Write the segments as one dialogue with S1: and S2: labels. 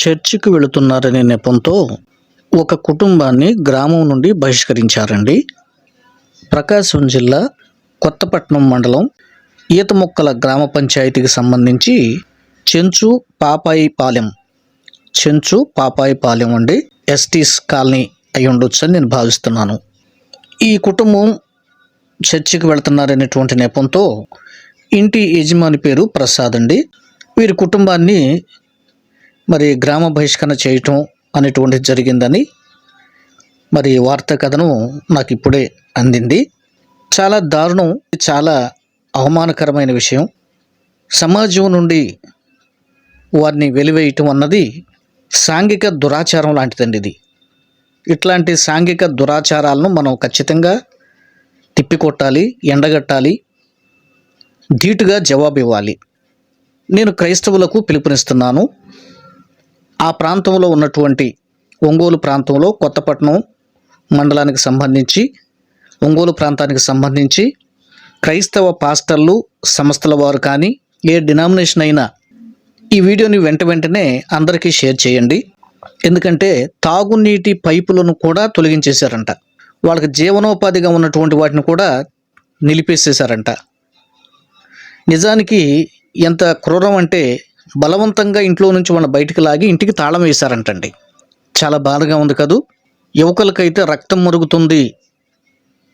S1: చర్చికి వెళుతున్నారనే నెపంతో ఒక కుటుంబాన్ని గ్రామం నుండి బహిష్కరించారండి. ప్రకాశం జిల్లా కొత్తపట్నం మండలం ఈతమొక్కల గ్రామ పంచాయతీకి సంబంధించి చెంచు పాపాయిపాలెం చెంచు పాపాయిపాలెం అండి ఎస్టీస్ కాలనీ అయి ఉండొచ్చని నేను భావిస్తున్నాను. ఈ కుటుంబం చర్చికి వెళ్తున్నారనేటువంటి నెపంతో ఇంటి యజమాని పేరు ప్రసాద్ అండి. వీరి కుటుంబాన్ని మరి గ్రామ బహిష్కరణ చేయటం అనేటువంటిది జరిగిందని మరి వార్త కథను నాకు ఇప్పుడే అందింది. చాలా దారుణం చాలా అవమానకరమైన విషయం. సమాజం నుండి వారిని వెలివేయటం అన్నది సాంఘిక దురాచారం లాంటిదండి ఇది. ఇట్లాంటి సాంఘిక దురాచారాలను మనం ఖచ్చితంగా తిప్పికొట్టాలి ఎండగట్టాలి ధీటుగా జవాబు ఇవ్వాలి నేను క్రైస్తవులకు పిలుపునిస్తున్నాను. ఆ ప్రాంతంలో ఉన్నటువంటి ఒంగోలు ప్రాంతంలో కొత్తపట్నం మండలానికి సంబంధించి ఒంగోలు ప్రాంతానికి సంబంధించి క్రైస్తవ పాస్టర్లు సంస్థల వారు కానీ ఏ డినామినేషన్ అయినా ఈ వీడియోని వెంట వెంటనే అందరికీ షేర్ చేయండి. ఎందుకంటే తాగునీటి పైపులను కూడా తొలగించేశారంట. వాళ్ళకి జీవనోపాధిగా ఉన్నటువంటి వాటిని కూడా నిలిపేసేశారంట. నిజానికి ఎంత క్రూరం అంటే బలవంతంగా ఇంట్లో నుంచి మన బయటికి లాగి ఇంటికి తాళం వేశారంటండి. చాలా బాధగా ఉంది కదూ? యువకులకైతే రక్తం మరుగుతుంది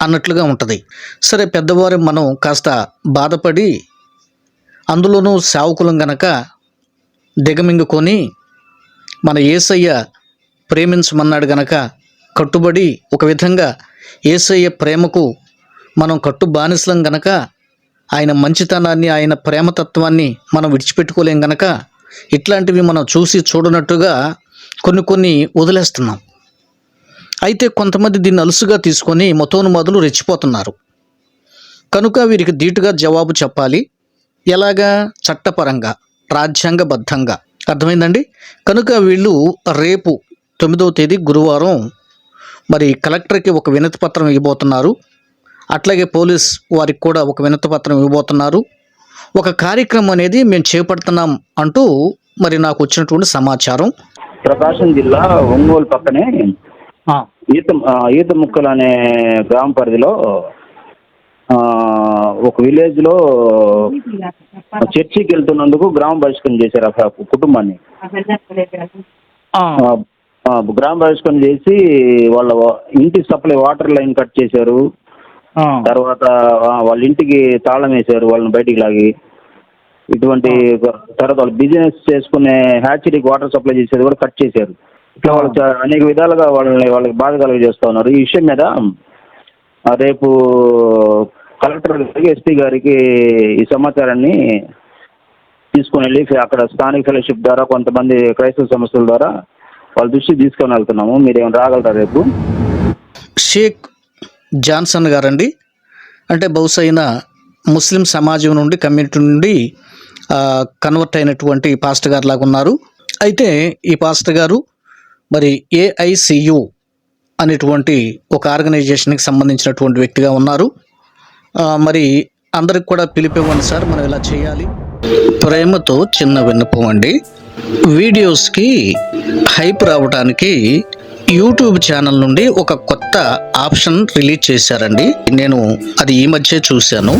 S1: అన్నట్లుగా ఉంటుంది. సరే పెద్దవారు మనం కాస్త బాధపడి అందులోనూ సేవకులం గనక దిగమింగుకొని మన ఏసయ్య ప్రేమించమన్నాడు గనక కట్టుబడి ఒక విధంగా ఏసయ్య ప్రేమకు మనం కట్టు బానిసలం గనక ఆయన మంచితనాన్ని ఆయన ప్రేమతత్వాన్ని మనం విడిచిపెట్టుకోలేం గనక ఇట్లాంటివి మనం చూసి చూడనట్టుగా కొన్ని కొన్ని వదిలేస్తున్నాం. అయితే కొంతమంది దీన్ని అలుసుగా తీసుకొని మతోన్మాదులు రెచ్చిపోతున్నారు. కనుక వీరికి ధీటుగా జవాబు చెప్పాలి. ఎలాగా? చట్టపరంగా రాజ్యాంగబద్ధంగా. అర్థమైందండి? కనుక వీళ్ళు రేపు తొమ్మిదవ తేదీ గురువారం మరి కలెక్టర్కి ఒక వినతి పత్రం ఇవ్వబోతున్నారు. అట్లాగే పోలీస్ వారికి కూడా ఒక వినతి పత్రం ఇవ్వబోతున్నారు. ఒక కార్యక్రమం అనేది మేము చేపడుతున్నాం అంటూ మరి నాకు వచ్చినటువంటి సమాచారం.
S2: ప్రకాశం జిల్లా ఒంగోలు పక్కనే ఈత ఈత ముక్కలు అనే గ్రామ పరిధిలో ఆ, ఒక విలేజ్లో చర్చికి వెళ్తున్నందుకు గ్రామ బహిష్కరణ చేశారు ఆ. కుటుంబాన్ని గ్రామ బహిష్కరణ చేసి వాళ్ళ ఇంటి సప్లై వాటర్ లైన్ కట్ చేశారు. తర్వాత వాళ్ళ ఇంటికి తాళం వేశారు వాళ్ళని బయటికి లాగి. ఇటువంటి తర్వాత వాళ్ళు బిజినెస్ చేసుకునే హ్యాచరీకి వాటర్ సప్లై చేసేది కూడా కట్ చేశారు. ఇట్లా వాళ్ళు అనేక విధాలుగా వాళ్ళని వాళ్ళకి బాధ కలుగజేస్తూ ఉన్నారు. ఈ విషయం మీద ఆ, రేపు కలెక్టర్ గారికి ఎస్పీ గారికి ఈ సమాచారాన్ని తీసుకుని వెళ్ళి అక్కడ స్థానిక ఫెలోషిప్ ద్వారా కొంతమంది క్రైస్తవ సంస్థల ద్వారా వాళ్ళ దృష్టికి తీసుకొని వెళ్తున్నాము. మీరు ఏమైనా రాగలరా రేపు?
S1: షేక్ జాన్సన్ గారండి. అంటే బహుశా అయిన ముస్లిం సమాజం నుండి కమ్యూనిటీ నుండి కన్వర్ట్ అయినటువంటి పాస్టర్ గారు లాగా ఉన్నారు. అయితే ఈ పాస్టర్ గారు మరి ఏఐసియు అనేటువంటి ఒక ఆర్గనైజేషన్కి సంబంధించినటువంటి వ్యక్తిగా ఉన్నారు. మరి అందరికి కూడా పిలిపివ్వండి సార్ మనం ఇలా చేయాలి. ప్రేమతో చిన్న విన్నపం అండి. వీడియోస్కి హైప్ రావడానికి యూట్యూబ్ ఛానల్ నుండి ఒక కొత్త ఆప్షన్ రిలీజ్ చేశారండి. నేను అది ఈ మధ్య చూశాను.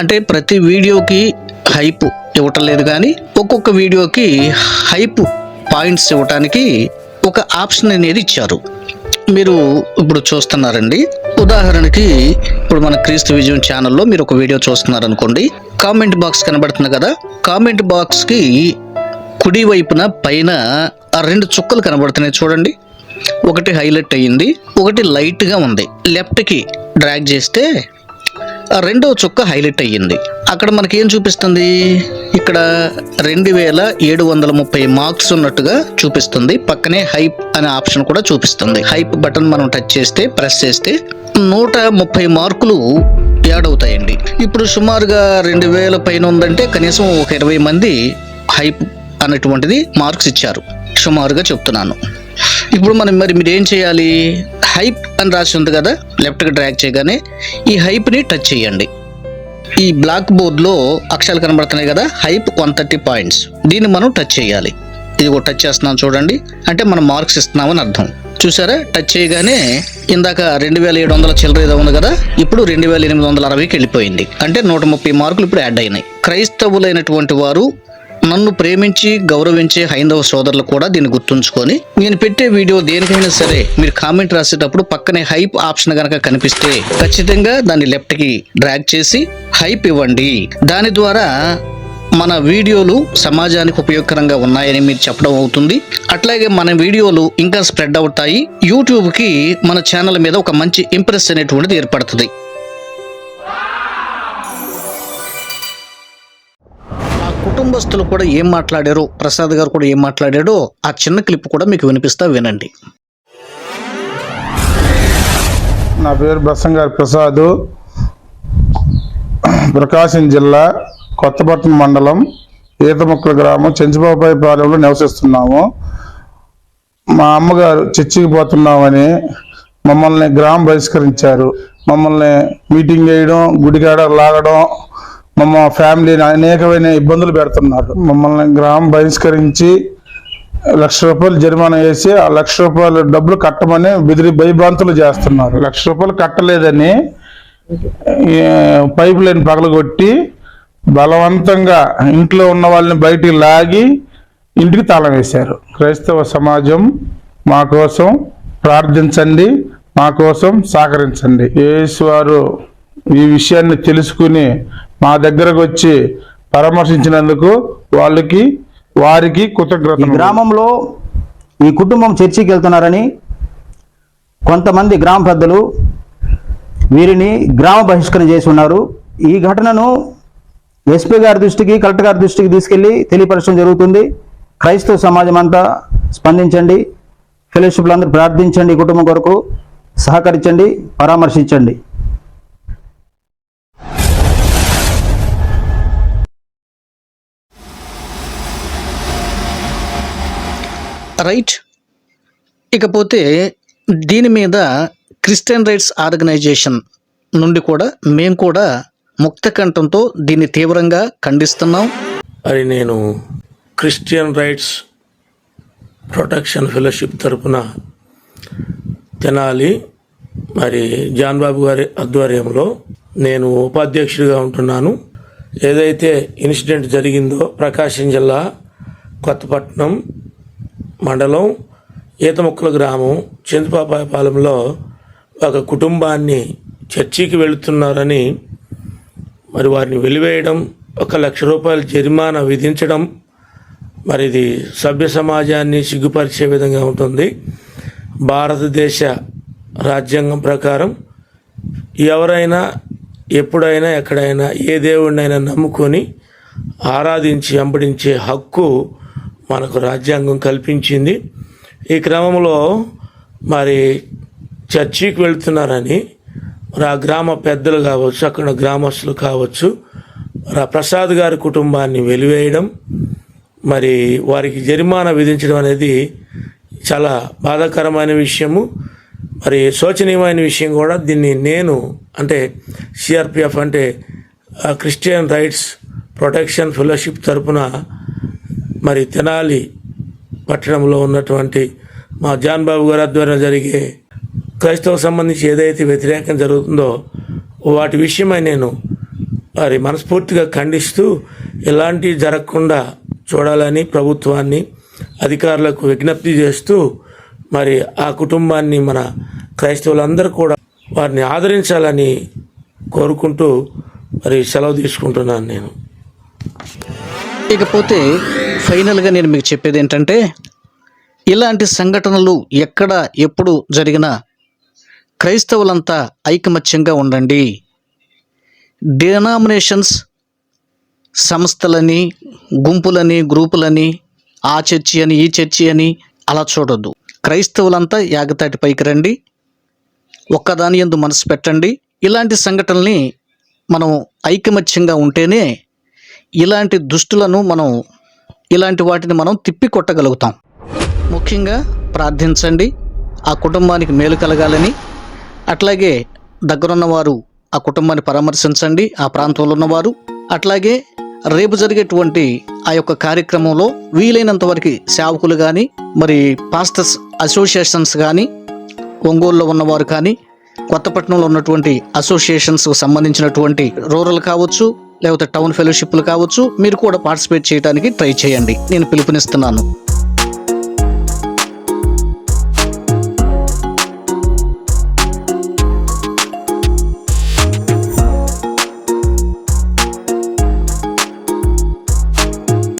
S1: అంటే ప్రతి వీడియోకి హైప్ ఇవ్వటం లేదు కానీ ఒక్కొక్క వీడియోకి హైప్ పాయింట్స్ ఇవ్వటానికి ఒక ఆప్షన్ అనేది ఇచ్చారు. మీరు ఇప్పుడు చూస్తున్నారండి. ఉదాహరణకి ఇప్పుడు మన క్రీస్తు విజయం ఛానల్లో మీరు ఒక వీడియో చూస్తున్నారు అనుకోండి కామెంట్ బాక్స్ కనబడుతుంది కదా? కామెంట్ బాక్స్కి కుడి వైపున పైన ఆ రెండు చుక్కలు కనబడుతున్నాయి చూడండి. ఒకటి హైలైట్ అయ్యింది ఒకటి లైట్గా ఉంది. లెఫ్ట్కి డ్రాగ్ చేస్తే రెండవ చుక్క హైలైట్ అయ్యింది. అక్కడ మనకి ఏం చూపిస్తుంది? ఇక్కడ రెండు వేల ఏడు వందల ముప్పై మార్క్స్ ఉన్నట్టుగా చూపిస్తుంది. పక్కనే హైప్ అనే ఆప్షన్ కూడా చూపిస్తుంది. హైప్ బటన్ మనం టచ్ చేస్తే ప్రెస్ చేస్తే నూట ముప్పై మార్కులు యాడ్ అవుతాయండి. ఇప్పుడు సుమారుగా రెండు వేల పైన ఉందంటే కనీసం ఒక ఇరవై మంది హైప్ అనేటువంటిది మార్క్స్ ఇచ్చారు. సుమారుగా చెప్తున్నాను. ఇప్పుడు మనం మరి మీరు ఏం చేయాలి? హైప్ అని రాసి ఉంది కదా లెఫ్ట్కి డ్రాగ్ చేయగానే ఈ హైప్ని టచ్ చేయండి. ఈ బ్లాక్ బోర్డ్లో అక్షరాలు కనబడుతున్నాయి కదా హైప్ వన్ థర్టీ పాయింట్స్ దీన్ని మనం టచ్ చేయాలి. ఇది ఒక టచ్ చేస్తున్నాం చూడండి. అంటే మనం మార్క్స్ ఇస్తున్నామని అర్థం. చూసారా? టచ్ చేయగానే ఇందాక రెండు వేల ఏడు వందల చిల్లర ఏదో ఉంది కదా ఇప్పుడు రెండు వేల ఎనిమిది వందల అరవైకి వెళ్ళిపోయింది. అంటే నూట ముప్పై మార్కులు ఇప్పుడు యాడ్ అయినాయి. క్రైస్తవులైనటువంటి వారు నన్ను ప్రేమించి గౌరవించే హైందవ సోదరులు కూడా దీన్ని గుర్తుంచుకొని నేను పెట్టే వీడియో దేనికైనా సరే మీరు కామెంట్ రాసేటప్పుడు పక్కనే హైప్ ఆప్షన్ కనుక కనిపిస్తే ఖచ్చితంగా దాన్ని లెఫ్ట్కి డ్రాగ్ చేసి హైప్ ఇవ్వండి. దాని ద్వారా మన వీడియోలు సమాజానికి ఉపయోగకరంగా ఉన్నాయని మీరు చెప్పడం అవుతుంది. అట్లాగే మన వీడియోలు ఇంకా స్ప్రెడ్ అవుతాయి. యూట్యూబ్కి మన ఛానల్ మీద ఒక మంచి ఇంప్రెస్ అనేటువంటిది ఏర్పడుతుంది. కుటుంబస్తులు కూడా ఏం మాట్లాడారు? ప్రసాద్ గారు కూడా ఏం మాట్లాడాడో? ఆ చిన్న క్లిప్ కూడా మీకు వినిపిస్తా వినండి.
S3: నా పేరు బస్సంగారి ప్రసాద్. ప్రకాశం జిల్లా కొత్తపట్నం మండలం ఈతముక్కల గ్రామం చెంచుబాబాయి పాలెంలో నివసిస్తున్నాము. మా అమ్మగారు చర్చికి పోతున్నామని మమ్మల్ని గ్రామం బహిష్కరించారు. మమ్మల్ని మీటింగ్ వేయడం గుడికాడ లాగడం మమ్మ ఫ్యామిలీని అనేకమైన ఇబ్బందులు పెడుతున్నారు. మమ్మల్ని గ్రామం బహిష్కరించి లక్ష రూపాయలు జరిమానా వేసి ఆ లక్ష రూపాయలు డబ్బులు కట్టమని బెదిరి భయభ్రాంతులు చేస్తున్నారు. లక్ష రూపాయలు కట్టలేదని పైప్ లైన్ పగలగొట్టి బలవంతంగా ఇంట్లో ఉన్న వాళ్ళని బయటికి లాగి ఇంటికి తాళం వేశారు. క్రైస్తవ సమాజం మా కోసం ప్రార్థించండి మా కోసం సహకరించండి. యేసు వారు ఈ విషయాన్ని తెలుసుకుని మా దగ్గరకు వచ్చి పరామర్శించినందుకు వాళ్ళకి వారికి కృతజ్ఞత
S4: గ్రామంలో ఈ కుటుంబం చర్చికి వెళ్తున్నారని కొంతమంది గ్రామ పెద్దలు వీరిని గ్రామ బహిష్కరణ చేసి ఉన్నారు. ఈ ఘటనను ఎస్పీ గారి దృష్టికి కలెక్టర్ గారి దృష్టికి తీసుకెళ్ళి తెలియపరచడం జరుగుతుంది. క్రైస్తవ సమాజం అంతా స్పందించండి. ఫెలోషిప్లు అందరూ ప్రార్థించండి కుటుంబం కొరకు. సహకరించండి పరామర్శించండి.
S1: రైట్? ఇకపోతే దీని మీద క్రిస్టియన్ రైట్స్ ఆర్గనైజేషన్ నుండి కూడా మేము కూడా ముక్త కంఠంతో దీన్ని తీవ్రంగా ఖండిస్తున్నాం.
S5: మరి నేను క్రిస్టియన్ రైట్స్ ప్రొటెక్షన్ ఫెలోషిప్ తరపున తెనాలి మరి జాన్ బాబు గారి ఆధ్వర్యంలో నేను ఉపాధ్యక్షుడిగా ఉంటున్నాను. ఏదైతే ఇన్సిడెంట్ జరిగిందో ప్రకాశం జిల్లా కొత్తపట్నం మండలం ఈతముక్కల గ్రామం చింతపాపాయపాలెంలో ఒక కుటుంబాన్ని చర్చికి వెళుతున్నారని మరి వారిని వెలివేయడం ఒక లక్ష రూపాయల జరిమానా విధించడం మరి ఇది సభ్య సమాజాన్ని సిగ్గుపరిచే విధంగా ఉంటుంది. భారతదేశ రాజ్యాంగం ప్రకారం ఎవరైనా ఎప్పుడైనా ఎక్కడైనా ఏ దేవుడినైనా నమ్ముకొని ఆరాధించి అంబడించే హక్కు మనకు రాజ్యాంగం కల్పించింది. ఈ క్రమంలో మరి చర్చికి వెళ్తున్నారని మరి ఆ గ్రామ పెద్దలు కావచ్చు అక్కడ గ్రామస్తులు కావచ్చు మరి ఆ ప్రసాద్ గారి కుటుంబాన్ని వెలివేయడం మరి వారికి జరిమానా విధించడం అనేది చాలా బాధాకరమైన విషయము. మరి శోచనీయమైన విషయం కూడా దీన్ని నేను అంటే సిఆర్పిఎఫ్ అంటే క్రిస్టియన్ రైట్స్ ప్రొటెక్షన్ ఫెలోషిప్ తరపున మరి తెనాలి పట్టణంలో ఉన్నటువంటి మా జాన్ బాబు గారి ఆధ్వర్యంలో జరిగే క్రైస్తవ సంబంధించి ఏదైతే వ్యతిరేకం జరుగుతుందో వాటి విషయమై నేను మరి మనస్ఫూర్తిగా ఖండిస్తూ ఇలాంటివి జరగకుండా చూడాలని ప్రభుత్వాన్ని అధికారులకు విజ్ఞప్తి చేస్తూ మరి ఆ కుటుంబాన్ని మన క్రైస్తవులందరూ కూడా వారిని ఆదరించాలని కోరుకుంటూ మరి సెలవు తీసుకుంటున్నాను నేను.
S1: ఇకపోతే ఫైనల్గా నేను మీకు చెప్పేది ఏంటంటే ఇలాంటి సంఘటనలు ఎక్కడ ఎప్పుడు జరిగినా క్రైస్తవులంతా ఐకమత్యంగా ఉండండి. డినామినేషన్స్ సంస్థలని గుంపులని గ్రూపులని ఆ చర్చి అని ఈ చర్చి అని అలా చూడొద్దు. క్రైస్తవులంతా యాగతాటి పైకి రండి ఒక్కదాని ఎందు మనసు పెట్టండి. ఇలాంటి సంఘటనల్ని మనం ఐకమత్యంగా ఉంటేనే ఇలాంటి దుష్టులను మనం ఇలాంటి వాటిని మనం తిప్పి కొట్టగలుగుతాం. ముఖ్యంగా ప్రార్థించండి. ఆ కుటుంబానికి మేలు కలగాలని అట్లాగే దగ్గరున్న వారు ఆ కుటుంబాన్ని పరామర్శించండి. ఆ ప్రాంతంలో ఉన్నవారు అట్లాగే రేపు జరిగేటువంటి ఆ యొక్క కార్యక్రమంలో వీలైనంత వరకు సేవకులు కానీ మరి పాస్టర్స్ అసోసియేషన్స్ కానీ ఒంగోలులో ఉన్నవారు కానీ కొత్తపట్నంలో ఉన్నటువంటి అసోసియేషన్స్కు సంబంధించినటువంటి రూరల్ కావచ్చు లేకపోతే టౌన్ ఫెలోషిప్లు కావచ్చు మీరు కూడా పార్టిసిపేట్ చేయడానికి ట్రై చేయండి. నేను పిలుపునిస్తున్నాను.